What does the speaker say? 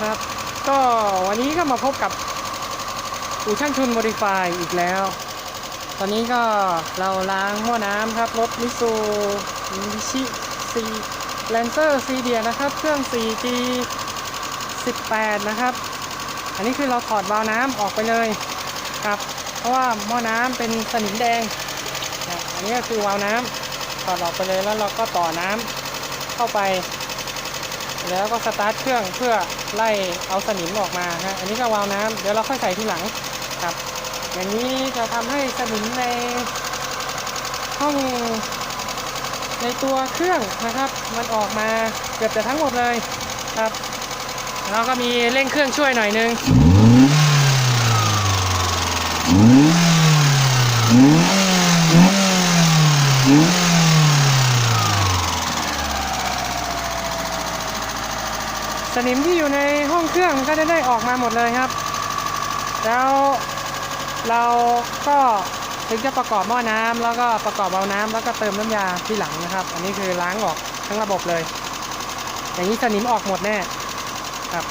ครับ ก็วันนี้ก็มาพบกับอู่ช่างชุนโมดิฟายอีกแล้ว ตอนนี้ก็เราล้างหม้อน้ำครับรถมิซูมิชิซีแลนเซอร์ซีเดียนะครับ เครื่อง 4G 18 นะครับ อันนี้คือเราถอดวาล์วน้ำออกไปเลยครับ เพราะว่าหม้อน้ำเป็นสนิมแดงนะอันนี้ก็คือวาล์วน้ำถอดออกไปเลยแล้วเราก็ต่อน้ำเข้าไป แล้วก็สตาร์ทเครื่องเพื่อไล่เอาสนิมออกมาฮะอันนี้ก็วาล์วน้ำเดี๋ยวเราค่อยใส่ทีหลังครับ อย่างนี้จะทำให้สนิมในห้องในตัวเครื่องนะครับ มันออกมาเกือบจะทั้งหมดเลยครับแล้วก็มีเร่งเครื่องช่วยหน่อยนึง สนิมที่อยู่ในห้องเครื่องก็จะได้ออกมาหมดเลยครับ แล้วเราก็ถึงจะประกอบหม้อน้ำแล้วก็ประกอบเบาน้ำแล้วก็เติมน้ำยาที่หลังนะครับ อันนี้คือล้างออกทั้งระบบเลย อย่างนี้สนิมออกหมดแน่ครับ